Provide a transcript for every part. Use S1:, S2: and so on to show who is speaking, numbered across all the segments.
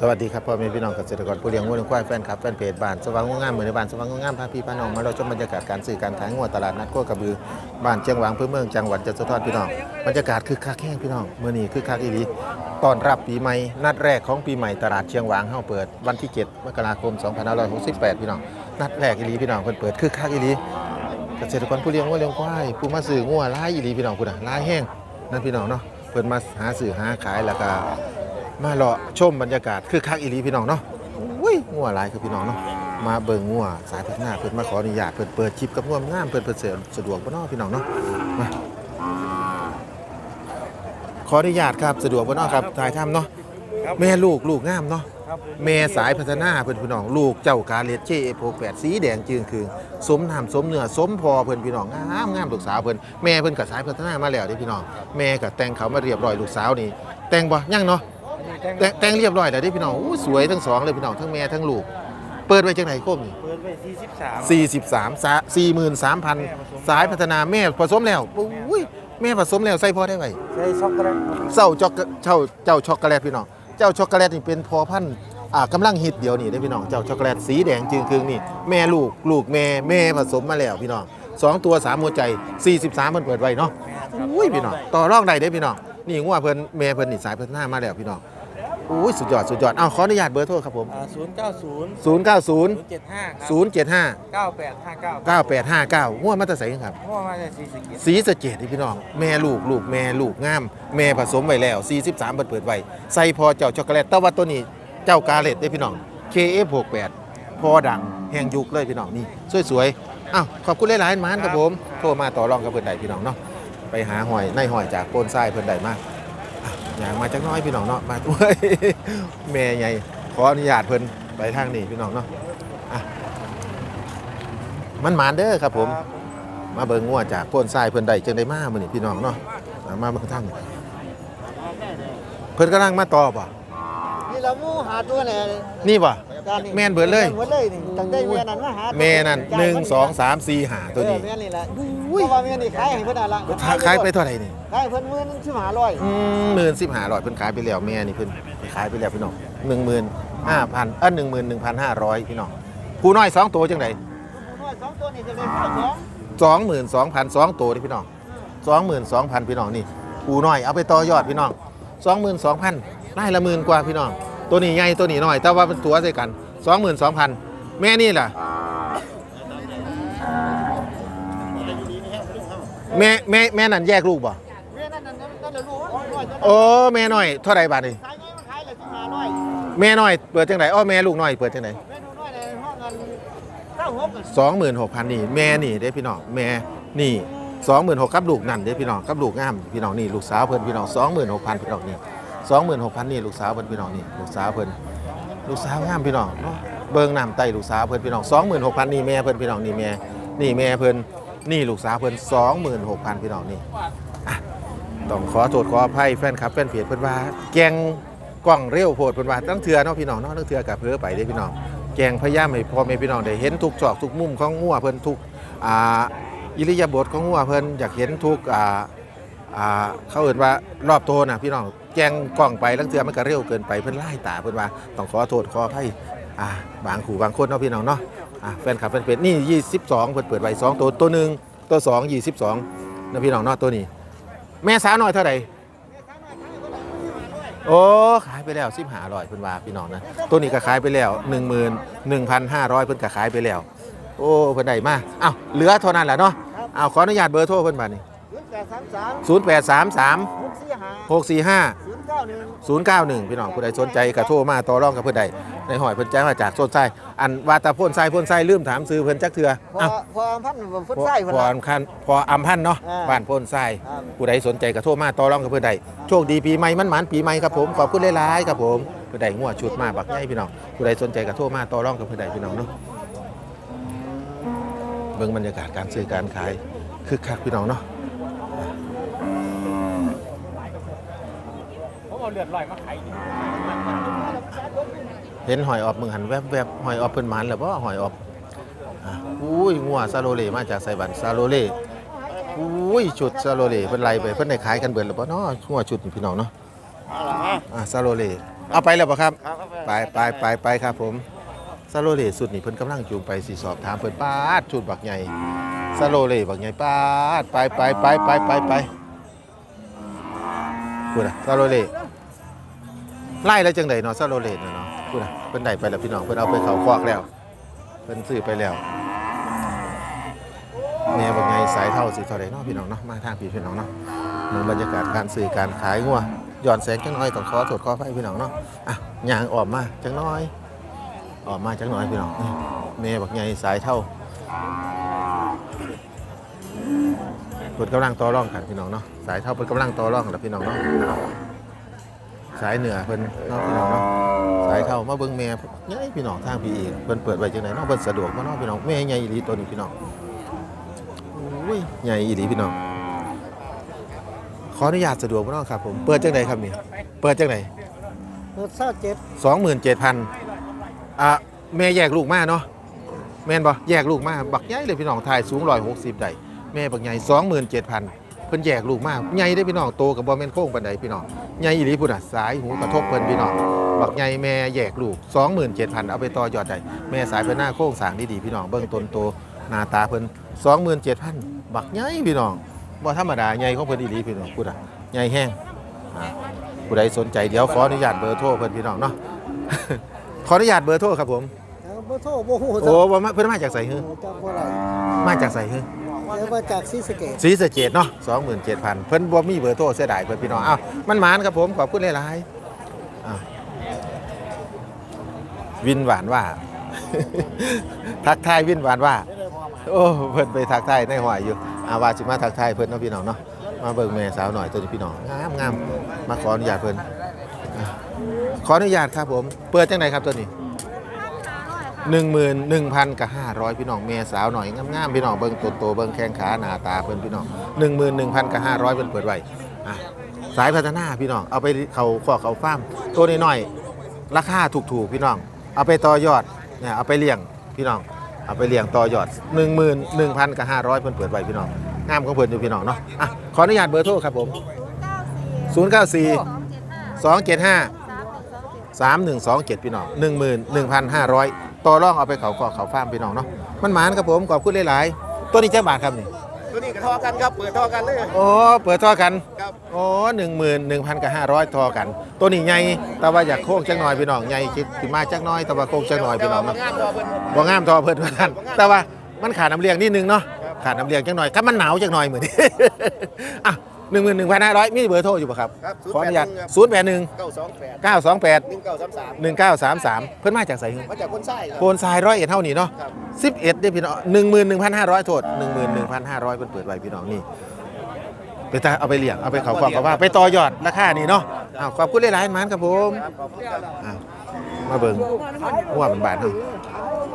S1: สวัสดีครับพ่อแม่พี่น้องเกษตรกรผู้เลี้ยงวัวเลี้ยงควายแฟนคลับแฟนเพจบ้านสว่างงงงามเหมือนในบ้านสว่างงงงามพาพี่พาน้องมาเราชมบรรยากาศการซื้อการขายงัวตลาดนัดโคกระบือบ้านเชียงหวางเพื่อเมืองจังหวัดจันทร์พี่น้องบรรยากาศคือคักแห้งพี่น้องเมื่อนี้คือคักอีหลีต้อนรับปีใหม่นัดแรกของปีใหม่ตลาดเชียงหวางเฮาเปิดวันที่ 7 มกราคม 2568 พี่น้องนัดแรกอีหลีพี่น้องเพิ่นเปิดคือคักอีหลีเกษตรกรผู้เลี้ยงวัวเลี้ยงควายผู้มาซื้องัวหลายอีหลีพี่น้องพุ่นน่ะหลายแห้งนั่นพี่น้องเนาะเพิ่นมาหาซื้อหาขายแล้วก็ มาเลาะชมบรรยากาศคือคักอีหลีพี่น้องเนาะอุ้ยงัวหลายคือพี่น้องเนาะมาเบิ่งงัวสายพัฒนาเพิ่นมาขออนุญาตเพิ่นเปิดคลิปกับงัวงามเพิ่นเพิ่นเสสะดวกบ่เนาะพี่น้องเนาะมาขออนุญาตครับสะดวกบ่เนาะครับถ่ายทำเนาะแม่ลูกลูกงามเนาะแม่สายพัฒนาเพิ่นพี่น้องลูกเจ้ากาเลสเจเอโป8สีแดงจึงคือสมน้ำสมเนื้อสมพอเพิ่นพี่น้องงามงามลูกสาวเพิ่นแม่เพิ่นก็สายพัฒนามาแล้วเด้พี่น้องแม่ก็แต่งเขามาเรียบร้อยลูกสาวนี่แต่งบ่ยังเนาะ แต่งแต่งเรียบร้อยแล้วเด้พี่น้องอู้สวยทั้งสองเลยพี่น้องทั้งแม่ทั้งลูก เปิดไว้จังไหนโคมนี่
S2: เปิดไป43
S1: 43สา43,000 สายพัฒนาแม่ผสมแล้วอุ้ยแม่ผสมแล้วใส่พอได้ไว้
S2: ใส่ช็อกโกแลต
S1: เจ้าช็อกโกเจ้าเจ้าช็อกโกแลตพี่น้องเจ้าช็อกโกแลตนี่เป็นพอพันธุ์อ่ากำลังฮิตเดียวนี่ได้อพี่น้องเจ้าช็อกโกแลตสีแดงจึงครึ่งนี่แม่ลูกลูกแม่แม่ผสมมาแล้วพี่น้องสองตัวสามหัวใจ 43มันเปิดไว้เนาะอุ้ยพี่น้องต่อรองได้เด้อพี่น้องนี่งัวเพิ่นแม่เพิ่นนี่สายพัฒนามาแล้วพี่น้อง อุ้ยสุดยอดสุดยอดอ้าวขออนุญาตเบอร์โทรครับผม
S2: อ่า090
S1: 090
S2: 075ครับ
S1: 075
S2: 9859
S1: 9859งัวมาแตะใส่ครับ
S2: เพราะว่ามาจากศรีสะเกษ
S1: สีสะเกดนี่พี่น้อง แม่ลูกลูกแม่ลูกงาม แม่ผสมไว้แล้ว43เปิดเปิดไว้ใส่พอเจ้าช็อกโกแลตแต่ว่าตัวนี้เจ้ากาเลตได้อพี่น้อง KF68 พอดังแห่งยุคเลยพี่น้องนี่สวยๆอ้าวขอบคุณหลายๆหมานครับผม โทรมาต่อรองกับเพิ่นได้พี่น้องเนาะไปหาหอยในหอยจากโคนทรายเพิ่นได้มาอะ อย่างมาจักหน้อยพี่น้องเนาะมาด้วยแม่ใหญ่ขออนุญาตเพิ่นไปทางนี้พี่น้องเนาะอะมันหมานเด้อครับผม มาเบิ่งงัวจากโพ้นทรายเพิ่นได้จังได้มามื้อนี้พี่น้องเนาะอ่ามาเบิ่งทางนี้เพิ่นกำลังมาต่อบ่
S2: นี่เรามูหาตัวไหน
S1: นี่บ่
S2: การนี่
S1: แม่นเบิดเลย
S2: แม่นเบิดเลยนี่ตั้งแต่แม่นั้นมาหา
S1: แม่นั่น1 2 3 4 5ตัวนี้
S2: เออแม่นี่แหละเพราะว่าแม่นี่ขายให้เพิ่นน่ะละ
S1: ขายไปเท่าไหร่นี่
S2: ขายให้เพิ่นมื้อนึงสิบห้าร้อย
S1: อืมหมื่นสิบห้าร้อยเพิ่นขายไปแล้วแม่นี่เพิ่นขายไปแล้วพี่น้องหนึ่งหมื่นห้าพันเอ้อหนึ่งหมื่นหนึ่งพันห้าร้อยพี่น้องผู้น้อยสองตัวจังได
S2: น้อยสองตัวนี่จะได้เพิ่มสอง
S1: สองหมื่นสองพันสองตัวนี่พี่น้องสองหมื่นสองพันพี่น้องนี่ผู้น้อยเอาไปต่อยอดพี่น้องสองหมื่นสองพันไล่ละหมื่นกว่าพี่น้อง ตัวนี้ใหญ่ตัวนี้น้อย แต่ว่าเป็นตัวใส่กันสองหมื่นสองพันแม่นี่ล่ะ แม่แม่แม่นั่นแยกลูกบ่
S2: แม่นั่นนั่นนั่นน่ะลูกว่าน้อย
S1: โอ้แม่น้อยเท่าไรบาทนี่
S2: ขายไงมันขายเลยสิบห้าร้อย
S1: แม่น้อยเปิดจังไหนอ้อแม่ลูกน้อยเปิดจังไหน
S2: แม่ดูน้อยในห้องเงินเก้าหก
S1: สองหมื่นหกพันนี่แม่นี่เด้พี่น้องแม่นี่สองหมื่นหกกับลูกนั่นเด้พี่น้องกับลูกงามพี่น้องนี่ลูกสาวเพิ่นพี่น้องสองหมื่นหกพันพี่น้องนี่ สองหมื่นหกพันนี่ลูกสาวเพิ่นพี่น้องนี่ลูกสาวเพิ่นลูกสาวงามพี่น้องเนาะเบิ่งน้ำไตลูกสาวเพิ่นพี่น้องสองหมื่นหกพันนี่แม่เพิ่นพี่น้องนี่แม่นี่แม่เพิ่นนี่ลูกสาวเพิ่นสองหมื่นหกพันพี่น้องนี่ต้องขอโทษขออภัยแฟนคลับแฟนเพจเพิ่นว่า แกงกล้องเร็วโพดเพิ่นว่าตั้งเถื่อเนาะพี่น้องเนาะตั้งเถื่อกับเพ้อไปเด้พี่น้องแกงพยายามให้พ่อแม่พี่น้องได้เห็นทุกจอกทุกมุมของงัวเพิ่นทุกอ่าอิริยาบถของงัวเพิ่นอยากเห็นทุกอ่าอ่าเขาเอ่นว่ารอบโตน่ะพี่น้อง แกงกล้องไปลังเทือมันก็เร็วเกินไปเพิ่นไล่ตาเพิ่นว่าต้องขอโทษขออภัยอ่าบางขู่บางคนเนาะพี่น้องเนาะอ่าแฟนคลับแฟนเพจนี่ 22 เพิ่นเปิดไว้สองตัวตัวหนึ่งตัวสอง22นะพี่น้องเนาะตัวนี้ แม่สาวน้อยเท่าไหร่โอ้ขายไปแล้วสิบหาร้อยเพิ่นว่าพี่น้องนะตัวนี้ก็ขายไปแล้ว1 1 5 0 0เพิ่นก็ขายไปแล้ว โอ้เพิ่นได้มาอ้าวเหลือเท่านั้นแหละเนาะอ้าวขออนุญาตเบอร์โทรเพิ่นมานี่
S2: แปดสามสาม
S1: 0833
S2: หกสี่ห้า
S1: 645
S2: ศูนย์เก้าหนึ่ง
S1: 091 พี่น้องผู้ใดสนใจก็โทรมาต่อรองกับเพิ่นได้ในหอยเพิ่นแจ้งมาจากโซนไส้อันว่าแตาพ่นไส้พ่นไส้ลืมถามซื้อเพิ่นจักเทื่อ
S2: พอ
S1: อ้าว
S2: พอพันธุ์ฟุตไส้
S1: พออัมพันพออัมพันเนาะ
S2: อ่า
S1: บ้านโพ่นไส้
S2: ครับ
S1: ผู้ใดสนใจก็โทรมาต่อรองกับเพิ่นได้โชคดีปีใหม่มันหมานปีใหม่ครับผมขอบคุณหลายๆครับผมผู้ใดงัวชุดมาบักใหญ่พี่น้องผู้ใดสนใจก็โทรมาต่อรองกับเพิ่นได้พี่น้องเนาะเบิ่งบรรยากาศการซื้อการขายคึกคักพี่น้องเนาะ
S2: ผม เอาเลือดลอยมาไข่
S1: เห็นหอยออบมึงหันแวบๆหอยออบเพิ่นหมานแล้วบ่หอยออบอะอุ้ยงัวซาโลเลมาจากไซบันซาโลเลอุ้ยชุดซาโลเลเพิ่นไล่ไปเพิ่นได้ขายกันเบิดแล้วบ่เนาะงัวชุดนี่พี่น้องเนาะอะซาโลเลเอาไปแล้วป่ะครับ
S2: ครับ
S1: ไปไปไปไปครับผมซาโลเลสุดนี่เพิ่นกำลังจูงไปสิสอบถามเพิ่นป้าดชุดบักใหญ่ซาโลเลบักใหญ่ป้าดไปไปไปไปไปไปพูดอะซาโลเล ไล่แล้วจังไดเนาะซาโลเลนเนาะพูดอะเพิ่นได้ไปแล้วพี่น้องเพิ่นเอาไปเขาคอกแล้วเพิ่นซื้อไปแล้วแม่บักใหญ่สายเท่าสิเท่าใดเนาะพี่น้องเนาะมาทางพี่พี่น้องเนาะเมืองบรรยากาศการซื้อการขายงัวย้อนแสงจังน้อยต้องขอโทษขออภัยพี่น้องเนาะอะย่างออกมาจังน้อยออกมาจักหน่อยพี่น้องนี่แม่บักใหญ่สายเท่าเพิ่นกำลังต่อร่องกันพี่น้องเนาะสายเท่าเพิ่นกำลังต่อร่องแล้วพี่น้องเนาะ สายเหนือเพิ่นเนาะพี่น้องเนาะสายเท่ามาเบิ่งแม่ใหญ่พี่น้องทางพี่เองเพิ่นเปิดไว้จังไดเนาะเพิ่นสะดวกบ่เนาะพี่น้องแม่ใหญ่อีหลีตัวนี้พี่น้องอุ้ยใหญ่อีหลีพี่น้องขออนุญาตสะดวกบ่เนาะครับผมเปิดจังไดครับนี่เปิดจังได
S2: เปิดเศร้าเจ็ด
S1: สองหมื่นเจ็ดพันอะแม่แยกลูกมาเนาะแม่นบ่แยกลูกมาบักใหญ่เลยพี่น้องทายสูงร้อยหกสิบได้แม่บักใหญ่สองหมื่นเจ็ดพัน เพิ่นแยกลูกมาใหญ่ได้อพี่น้องโตกับบอแม่นโค้งปันใดพี่น้องใหญ่อีหลีพุ่นอะสายหูกระทบเพิ่นพี่น้องบักใหญ่แม่แยกลูกสองหมื่นเจ็ดพันเอาไปต่อยอดได้แม่สายเพิ่นหน้าโค้งสร้างดีๆพี่น้องเบิ่งต้นโตหน้าตาเพิ่นสองหมื่นเจ็ดพันบักใหญ่พี่น้องบ่ธรรมดาใหญ่ของเพิ่นอีหลีพี่น้องพูดอะใหญ่แห้งอะผู้ใดสนใจเดี๋ยวขออนุญาตเบอร์โทรเพิ่นพี่น้องเนาะขออนุญาตเบอร์โทรครับผม
S2: บ่โทรบ่ฮู้
S1: โอ้บ่มาเพิ่นมาจากไสฮือ
S2: จักบ่ได้
S1: มาจากไสฮือ
S2: เดี๋ยวมาจากศรีสะเกษ
S1: ศรีสะเกษเนาะ27,000เจ็ดพันเพิ่นบ่มีเบอร์โทรเสียดายเพิ่นพี่น้องอ้าวมันหมานครับผมขอบคุณหลายๆอ้าววินหวานว่า ทักทายวินหวานว่า โอ้เพิ่นไปทักทายในหอยอยู่อาว่าสิมาทักทายเพิ่นเนาะพี่น้องเนาะมาเบิ่งแม่สาวหน่อยตัวนี้พี่น้องงามงามมาขออนุญาตเพิ่นอะขออนุญาตครับผม เปิดจังไดครับตัวนี้ 11,000กับ500 พี่น้องเมสาวหน่อยงามๆพี่น้องเบิ้งตัวโตเบิ้งแข้งขาหน้าตาเพิ่นพี่น้อง11,000กับ500เพิ่นเปิดไว้สายพัฒนาพี่น้องเอาไปเขาขอเขาฟ้าร์มตัวน้อยราคาถูกๆพี่น้อง เอาไปต่อยอดเนี่ยเอาไปเลี้ยงพี่น้องเอาไปเลี้ยงต่อยอด 11,000กับ500เพิ่นเปิดไว้พี่น้องงามของเพิ่นอยู่พี่น้องเนาะะขออนุญาตเบอร์โทรครับผม 094 275 3127 พี่น้อง11,500 ต่อรองเอาไปเขาก็เขาฟาร์มพี่น้องเนาะมันหมานครับผมขอบคุณหลายๆตัวนี้เจ้าบาทครับนี่
S2: ตัวนี้ก็ทอกันครับเปิดทอกันเลย
S1: โอ้เปิดท่อกัน
S2: ครับ
S1: โอ้หนึ่งหมื่นหนึ่งพันกับห้าร้อยทอกัน ตัวนี้ใหญ่แต่ว่าอยากโค้งจักหน่อยพี่น้องใหญ่คิดขึ้นมาจักหน้อยแต่ว่าโค้งจักหน่อยพี่น้องเนาะ
S2: งานทอเพิ่น
S1: บ่งามทอเพิ่นว่ากันแต่ว่ามันขาดน้ำเลี้ยงนิดนึงเนาะขาดน้ำเลี้ยงจักหน่อยถ้ามันหนาวจักหน่อยเหมือนนี้อะ หนึ่งหมื่นหนึ่งพันห้าร้อยมีเบอร์โทรอยู่ป่ะครับ
S2: ครับ
S1: ขออนุญาตศูนย์แปดหนึ่ง
S2: 928
S1: เก้าสองแปด
S2: 1933
S1: หนึ่งเก้าสามสามเพิ่นมาจากไสหึ
S2: มาจากคนไส้ครั
S1: โพนทรายร้อยเอ็ดเท่านี้เนาะ
S2: ครับ
S1: สิบเอ็ดได้พี่น้องหนึ่งหมื่นหนึ่งพันห้าร้อยโทษหนึ่งหมื่นหนึ่งพันห้าร้อยเปิดเปิดไว้พี่น้องนี่ไปตาเอาไปเลี้ยงเอาไปเขาความกับว่าไปต่อยอดราคานี่เนาะอ้าวขอบคุณหลายๆมันครับผม
S2: ครับขอบคุณครับ
S1: อ้าวมาเบิ่งว่ามันบาทเนาะ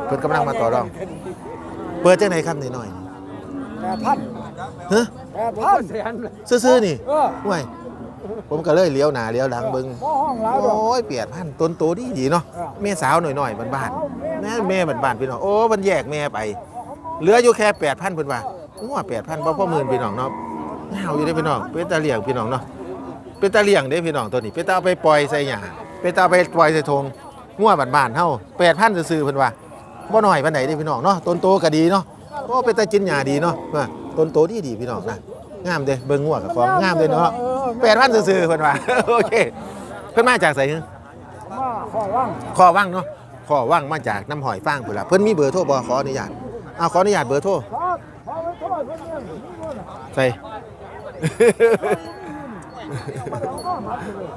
S1: เพิ่นกำลังมาต่อรอง เปิดจังไหนครับนี่หน่อย
S2: แปดพัน
S1: เฮ้ย
S2: แปดพันแสน
S1: ซื่อๆนี่
S2: เออ
S1: ห่วยผมก็เลยเลี้ยวหน้าเลี้ยวหลังเบิ่ง
S2: บ่ห้องหลายดอก
S1: โอ้ยเปียดพันต้นโตดีดีๆเนาะ
S2: เออ
S1: แม่สาวหน่อยๆบ้านๆแม่แม่บ้านๆพี่น้องโอ้มันแยกแม่ไป เหลืออยู่แค่แปดพันเพิ่นว่างัวแปดพันบ่พอหมื่นพี่น้องเนาะเฮาอยู่ได้พี่น้องเป็นตาเลี้ยงพี่น้องเนาะเป็นตาเลี้ยงเด้พี่น้องตัวนี้เป็นตาเอาไปปล่อยใส่หญ้าเป็นตาเอาไปปล่อยใส่ธงงัวบ้านๆเฮา8,000ซื่อๆเพิ่นว่าบ่น้อยปานใดเด้พี่น้องเนาะต้นโตก็ดีเนาะโอ้เป็นตาจินหญ้าดีเนาะว่า ต้นโตดีดีๆพี่น้องนะงามเด้เบิ่งงัวกับของงามเด้เนาะ8,000ซื่อๆเพิ่นว่าโอเคเพิ่นมาจากไสฮะ
S2: มาขอว่าง
S1: ขอว่างเนาะขอว่างมาจากน้ำหอยฟางพุ่นล่ะเพิ่นมีเบอร์โทรบ่ขออนุญาตเอาขออนุญาตเบอร์โทร
S2: ครับขอไว้เท่าไหร่เพิ่นเนี่ย
S1: ใส่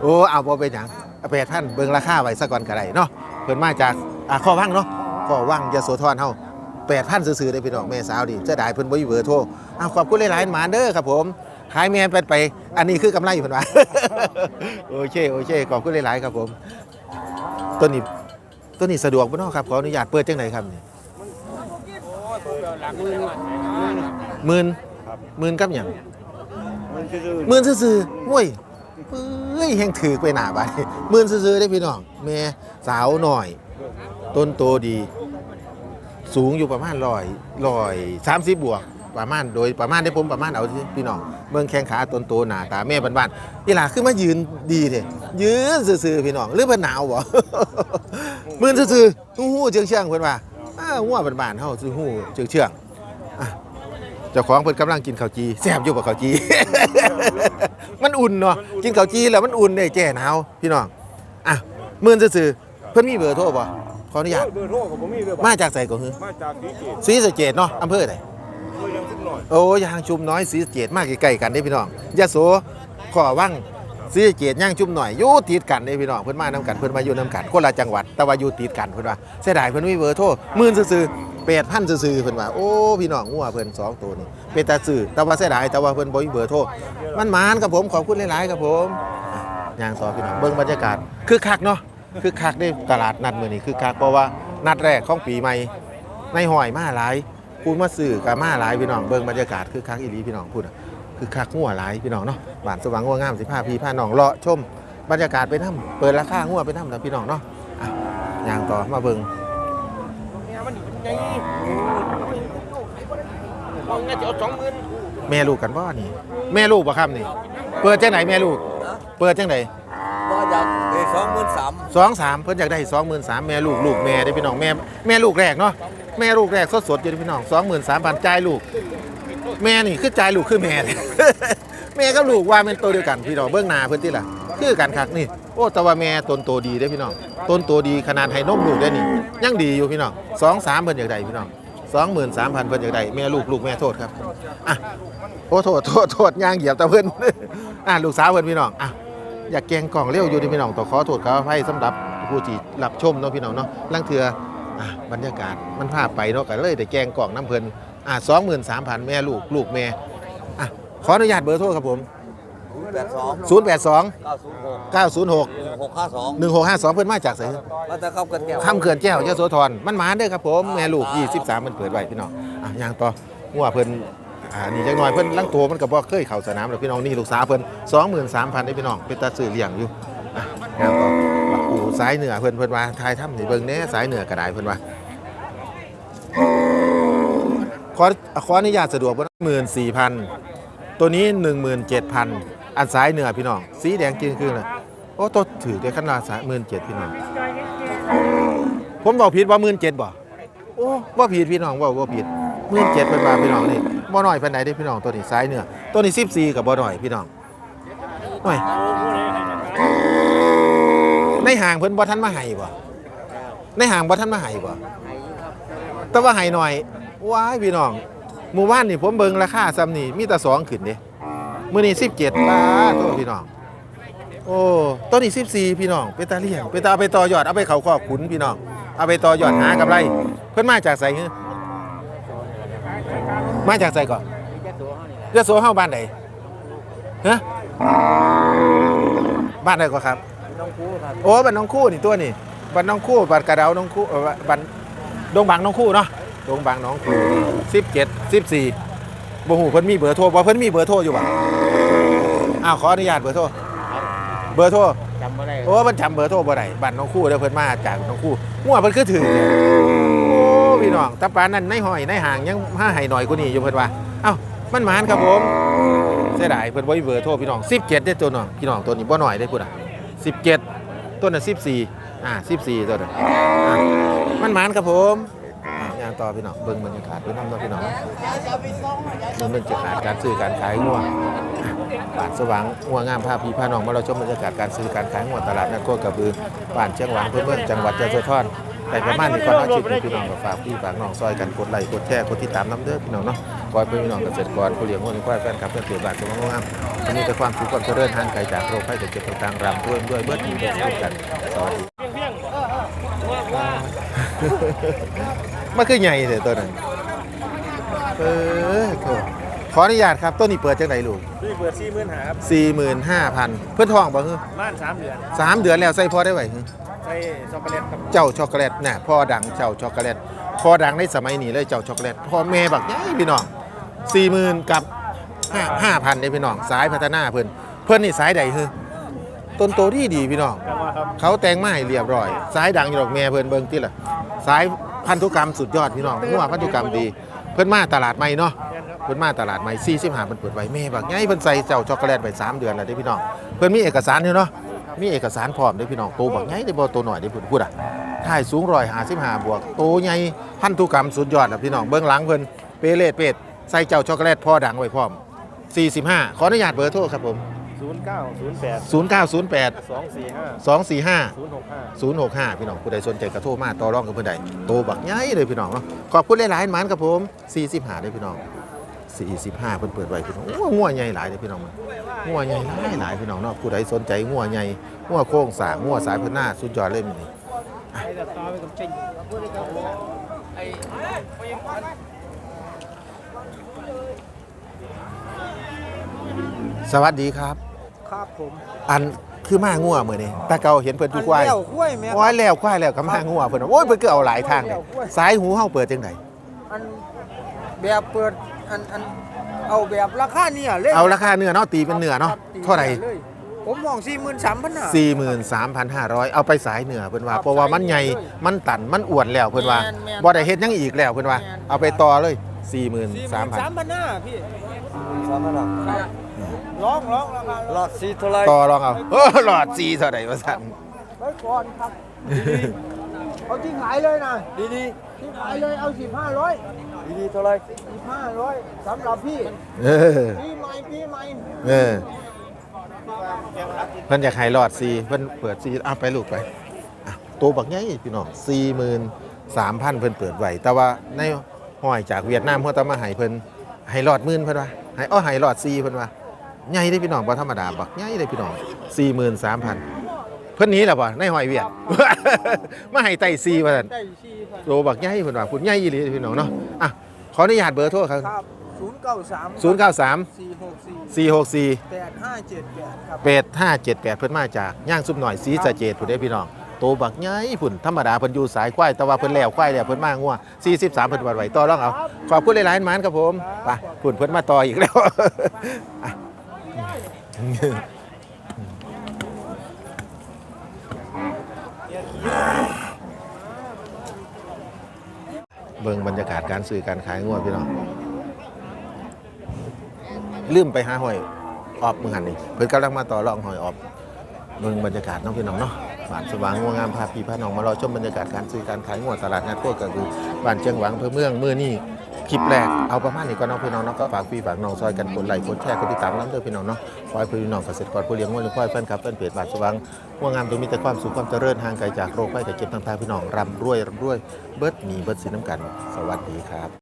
S1: โอ้เอาบ่เป็นหยังเอาไปให้ท่านเบิ่งราคาไว้ซะก่อนก็ได้เนาะเพิ่นมาจากอะขอว่างเนาะขอว่างยโสธรเฮา 8,000ซื่อๆได้พี่น้องแม่สาวดิเสียดายเพิ่นบ่มีเบอร์โทรอ้าวขอบคุณหลายๆหมาเด้อครับผมขายแม่นไปไป อันนี้คือกำไรเพิ่นว่า โอเคโอเคขอบคุณหลายๆครับผมตัวนี้ตัวนี้สะดวกบ่เนาะครับขออนุญาตเปิดจังไดครับนี่หมื่นหมื่นกับหยังหมื่นซื่อๆห่วยเอ้ยแห่งถือไปหนาไปหมื่นซื่อๆได้พี่น้องแม่สาวหน่อย ต้นโตดี สูงอยู่ประมาณร้อยร้อยสามสิบบวกประมาณโดยประมาณได้ผมประมาณเอาพี่น้องเบิ่งแข้งขาตนโตหนาตาแม่บ้านๆอีหล่าขึ้นมายืนดีเด้ยืนซื่อๆพี่น้องหรือเพิ่นหนาวบ่มือนซื่อๆฮู้เชื่องๆเพิ่นว่าอ้าวงัวบ้านๆเฮาซื่อฮู้เชื่องๆอะเจ้าของเพิ่นกำลังกินข้าวจีแซ่บอยู่บ่ข้าวจี มันอุ่นเนาะกินข้าวจีแล้วมันอุ่นได้แก้หนาวพี่น้องอะมือนซื่อๆเพิ่นมีเบอร์โทรบ่ ออนุญาต
S3: เบอร์โทรของผมมีเบอร์
S1: มาจากไสก็คือ
S3: มาจากสีเกต
S1: ศรีสะเกดเนาะอำเภอไหน
S3: เมื่อยังสักหน่อย
S1: โอ้ยางชุมน้อยศรีสะเกดมากใกล้ๆกันได้พี่น้องยะโสขอว่างศรีสะเกดย่างชุมหน่อยอยู่ติดกันได้พี่น้องเพิ่นมานํกันเพิ่นมาอยู่นํกันคนละจังหวัดแต่ว่าอยู่ติดกันเพิ่นว่าเสียดายเพิ่นมีเบอร์โทรหมื่นซื่อๆ8,000ซื่อๆเพิ่นว่าโอ้พี่น้องงัวเพิ่นสองตัวนี่เป็นตาซื่อแต่ว่าเสียดายแต่ว่าเพิ่นบ่มีเบอร์โทรมันหมานครับผมขอบคุณหลายๆครับผมอะย่างต่อพี่น้องเบิ่งบรรยากาศคึกคักเนาะ คึกคักได้ตลาดนัดมือนี้คึกคักเพราะว่านัดแรกของปีใหม่ในหอยมาหลายพูดมาสื่อกับมาหลายพี่น้องเบิ่งบรรยากาศคือคักอีหลีพี่น้องพูดคือคักงัวหลายพี่น้องเนาะบ้านสว่างงัวงามสิพาพี่พาน้องเลาะชม บรรยากาศไปนํเปิดราคางัวไปนํนะพี่น้องเนาะอะย่างต่อมาเบิ่ง
S3: น่าจะเอาสองหมื่น
S1: แม่ลูกกันบ่นี่ แม่ลูกบ่ครับนี่ เปิดจังไหนแม่ลูก เปิดจังไหน
S4: สองหมื่นสาม
S1: สองสามเพิ่นอยากได้สองหมื่นสามแม่ลูกลูกแม่ได้พี่น้องแม่แม่ลูกแรกเนาะแม่ลูกแรกสดๆอยู่เด้พี่น้องสองหมื่นสามพันจ่ายลูก แม่นี่คือจ่ายลูกคือแม่เลยแม่กับลูกว่าเป็นตัวเดียวกันพี่น้องเบื้องหน้าเพิ่นที่ล่ะคือกันคักนี่โอ้แต่ว่าแม่ต้นโตดีได้พี่น้องต้นโตดีขนาดให้นมลูกได้นี่ยังดีอยู่พี่น้องสองสามเพิ่นอยากได้พี่น้องสองหมื่นสามพันเพิ่นอยากได้แม่ลูกลูกแม่โทษครับอะโอ้โทษโทษโทษย่างเหยียบต่เพิ่นอะลูกสาวเพิ่นพี่น้องอะ อยากแกงกล่องเร็วอยู่ที่พี่น้องต้อขอโทษขออภัยสำหรับผู้ที่รับชมเนาะพี่น้องเนาะลังเทืออะบรรยากาศมันพาไปเนาะก็เลยได้แกงกล่องน้ำเพิ่นอะสองหมื่นสามพันแม่ลูกลูกแม่อะขออนุญาตเบอร์โทรครับผม
S4: แปดสอง
S1: ศูนย์แปดสอง
S4: เก้าศูนย์หก
S1: 906
S4: หกห้าสอง
S1: 1652 เพิ่อนมาจากไส
S4: มาแต่เข้ากันแก้ว
S1: คำเขื่อนแก้วยโสธรมันหมาเด้อครับผม แม่ลูก 23 มันเปิดไว้พี่น้องอะยางต่องัวเพิ่น อ่านี่จักหน่อยเพิ่นลังโตมันก็บ่เคยเข้าสนามแล้วพี่น้องนี่ลูกสาวเพิ่น23,000ได้พี่น้องเป็นตาซื้อเลี้ยงอยู่อะย่างต่อบักปูสายเหนือเพิ่นเพิ่นว่าทายถ้ำนี่เบิ่งแหน่สายเหนือก็ไดเพิ่นว่าขอขออนุญาตสะดวกบ่14,000ตัวนี้17,000อันสายเหนือพี่น้อง สีแดงจริงคือเลยโอ้ตัวถือได้ขนาดสาย17,000พี่น้อง ผมบอกผิดว่าหมื่นเจ็ดบ่โอ้ว่าผิดพี่น้องว่าว่าผิด หมื่นเจ็ดเป็นมาพี่น้องนี่บ่หน่อยเป็นไหนได้พี่น้องตัวนี้ซ้ายเนื้อตัวนี้สิบสี่กับบ่หน่อยพี่น้องหน่อยในห่างเพิ่นบ่ทันมาให้บ่ในห่างบ่ทันมาให้บ่แต่ว่าให้หน่อยว้ายพี่น้องหมู่บ้านนี่ผมเบิ่งราคาซ้ำนี่มีแต่สองขึ้นเด้มื้อนี้17บาทตัวพี่น้องโอ้ต้นนี้สิบสี่พี่น้องเปตาเลี้ยงเปตาเอาไปต่อยอดเอาไปเขาคอขุนพี่น้องเอาไปต่อยอดหากำไร เพิ่นมาจากไสฮึ มาจากไสก่อนยะโสเฮาบ้านใดฮะบ้านใดก่อนครับ
S4: น้องครูครับ
S1: โอ้บ้านน้องคู่นี่ตัวนี่บ้านน้องคู่บ้านกระเดาน้องคู่เอ่อบ้านดงบางน้องคู่เนาะดงบางน้องคู่สิบเจ็ดสิบสี่บ่ฮู้เพิ่นมีเบอร์โทรบ่เพิ่นมีเบอร์โทรอยู่บ่อ้าวขออนุญาตเบอร์โทรเบอร์โทร
S4: จำไม่ได้
S1: โอ้มันจำเบอร์โทรบ่ได้บัตรน้องคู่เด้อเพิ่นมาจากน้องคู่งัวเพิ่นคือถือเนี่ยโอ้ พี่น้องตาปานั้นในหอยในห่างยังห้าให้หน่อยกว่านี้อยู่เพิ่นว่าเอ้ามันหมานครับผมเสียดายเพิ่นบ่มีเบอร์โทรพี่น้อง17เด้อตัวน้องพี่น้องตัวนี้บ่น้อยได้พุ่นอะ17ตัวนั้น14อ่า14ตัวนั้นอะมันหมานครับผมอย่างต่อพี่น้องเบิ่งบรรยากาศไปนำเนาะพี่น้องมันเป็นจะขาดการซื้อการขายงัวบ้านสว่างงัวงามภาพพีพาน้องมาเราชมบรรยากาศการซื้อการขายงัวตลาดนัดโคกระบือบ้านเชียงหวังเพื่อนเมืองจังหวัดยะโสธร แต่ประมาณนี้ก่อนเนาะคลิปนี้พี่น้องก็ฝากพี่ฝากน้องซอยกันกดไลค์กดแชร์กดติดตามน้ำเด้อพี่น้องเนาะคอยเป็นพี่น้องเกษตรกรผู้เลี้ยงงัวเลี้ยงควายแฟนคลับเพื่อนเกี่ยวบ้านสว่างงัวงามวันนี้แต่ความสุขความเจริญทางไกลจากโรคภัยเจ็บต่างๆรำด้วยด้วยเบิดทีเบิดสู้กันสวัสดีมันคือใหญ่เลยตัวนั้นเออโถขออนุญาตครับต้นนี้เปิดจังไหนลูก
S3: พี่เปิดสี่หมื่นหาครับ
S1: สี่หมื่นห้าพันเพื่อนทองบ่ฮึ
S3: ม่านสามเดือน
S1: สามเดือนแล้วใส่พอได้ไหวฮึ
S3: ใส่ช็อกโกแลตครับ
S1: เจ้าช็อกโกแลตน่ะพ่อดังเจ้าช็อกโกแลตพ่อดังในสมัยนี้เลยเจ้าช็อกโกแลตพ่อแม่บักใหญ่พี่น้องสี่หมื่นกับห้าห้าพันเด้พี่น้องสายพัฒนาเพิ่นเพิ่นนี่สายใดฮึต้นโตที่ดีพี่น้อง
S3: จังว่าครับ
S1: เขาแต่งมาให้เรียบร้อย สายดังอยู่ดอกแม่เพิ่นเบิ่งติล่ะสายพันธุกรรมสุดยอดพี่น้องหัวพันธุกรรมดี เพิ่นมาตลาดใหม่เนาะเพิ่นมาตลาดใหม่45เพิ่นเปิดไว้แม่บักใหญ่เพิ่นใส่เจ้าช็อกโกแลตไว้สามเดือนแล้วเด้พี่น้องเพิ่นมีเอกสารอยู่เนาะ มีเอกสารพร้อมเด้พี่น้องโตบักใหญ่เด้บ่โตหน่อยเด้พูดพูดอะถ่ายสูง155บวกโตใหญ่พันธุกรรมสุดยอดอะพี่น้องเบื้องหลังเพิ่นเปเลดเป็ดใส่เจ้าช็อกโกแลตพอดังไว้พร้อม 45 ขออนุญาตเบอร์โทรครับผม
S3: ศูนย์เก้าศูนย์แปด
S1: 0908
S3: สองสี่ห้า
S1: 245
S3: ศูนย์หกห้า
S1: 065 พี่น้องผู้ใดสนใจกระโทรมาต่อรองกับเพื่อนใดโตบักใหญ่เลยพี่น้องเนาะขอบคุณหลายๆหมานครับผม 45 เลยพี่น้อง 45เพิ่นเปิดไว้พี่น้องโอ้งัวใหญ่หลายเลยพี่น้องมันงัวใหญ่หลายหลายพี่น้องเนาะผู้ใดสนใจงัวใหญ่งัวโค้งสร้างงัวสายพันหน้าสุดยอดเลยมื้อนี้สวัสดีครับ
S4: ครับผม
S1: อันคือมางัวมื้อนี้แต่เก่าเห็นเพิ่นทุกควาย
S4: อันเลี้ยวกล้วยแม่
S1: ควายแล้วควายแล้วก็มางัวเพิ่นโอ้ยเพิ่นก็เอาหลายทางเลยสายหูเฮาเปิดจังได
S4: อันแบบเปิด อันอันเอาแบบราคาเนี่ยเลย
S1: เอาราคาเนื้อเนาะตีเป็นเนื้อเนาะ
S4: ครับตี
S1: เท่าไหร่
S4: ลยผมมองสี่หมื่นสามพันห้า
S1: 43,500เอาไปสายเนื้อเพิ่นว่า
S4: ครับ
S1: เพราะว่ามันใหญ่
S4: เลย
S1: มันตันมันอ้วนแล้วเพิ่นว่า
S4: แม่นแม่น
S1: บ่ได้เฮ็ดหยังอีกแล้วเพิ่นว่า
S4: แม่น
S1: เอาไปต่อเลย
S4: สี่หมื่นสาม
S1: 43,000
S4: พันห้าพี่สามพันห้าร้องร้องราคาหลอดสีเท่าไร
S1: ต่อรองเอาเออหลอดซีเท่าใดว่าซั่น
S4: ไว้ก่อนครับเอาที่ขายเลยนะดีดีๆที่ขายเลยเอาสิบห้าร้อย ดีดีๆเท่าไรสิบห้าร้อยสำหรับพี่
S1: เออ
S4: ปีใหม่ปีใหม่
S1: เออเพิ่นอยากให้หลอดซีเพิ่นเปิดซีเอาไปลูกไปอะตัวบักใหญ่พี่น้อง43,000เพิ่นเปิดไว้แต่ว่าในห้อยจากเวียดนามเพิ่นตามมาให้เพิ่นให้หลอดหมื่นเพิ่นว่าให้อ้อให้หลอดซีเพิ่นว่าใหญ่เด้พี่น้องบ่ธรรมดาบักใหญ่เด้พี่น้อง43,000เพิ่น หนี้แล้วบ่ในห้อยเวียด มาให้ไต่ซีว่าซั่น
S4: ได้สี่พัน
S1: โตบักใหญ่เพิ่นว่าพุ่นใหญ่อีหลีพี่น้องเนาะอะขออนุญาตเบอร์โทรครับ
S4: ครับศูนย์เก้าสาม
S1: 093
S4: สี่หกสี่
S1: 464
S4: แปดห้าเจ็ดแปดครับ
S1: เป็ด578เพิ่นมาจากย่างซุปหน่อยสีสะเจดพุ่นเด้พี่น้องโตบักใหญ่พุ่นธรรมดาเพิ่นอยู่สายควายแต่ว่าเพิ่นแล้วควายแล้วเพิ่นมางัว43เพิ่นวัดไว้ต่อรองเอาขอบคุณหลายๆหมานครับผมไปพุ่นเพิ่นมาต่ออีกแล้วอะ เบิ่งบรรยากาศการซื้อการขายงัวพี่น้องลืมไปหาหอยออบมือหันนี่เพิ่นกำลังมาต่อรองหอยออบเบิ่งบรรยากาศน้องพี่น้องเนาะบ้านสว่างงัวงามพาพี่พาน้องมารอชมบรรยากาศการซื้อการขายงัวตลาดนัดพวกก็คือบ้านเชียงหวังอำเภอเมืองเมื่อนี่ คลิปแรกเอาประมาณนี้ก็น้องพี่น้องเนาะก็ฝากพี่ฝากน้องซอยกันกดไลค์กดแชร์กดติดตามน้ำเด้อพี่น้องเนาะขอให้พี่น้องเกษตรกรผู้เลี้ยงวัวหรือควายแฟนคลับแฟนเพจบาทสว่างวัวงามตัวมีแต่ความสุขความเจริญห่างไกลจากโรคภัยไข้เจ็บต่างๆพี่น้องร่ำรวยร่ำรวยเบิดหนีเบิดสีน้ำกัน สวัสดีครับ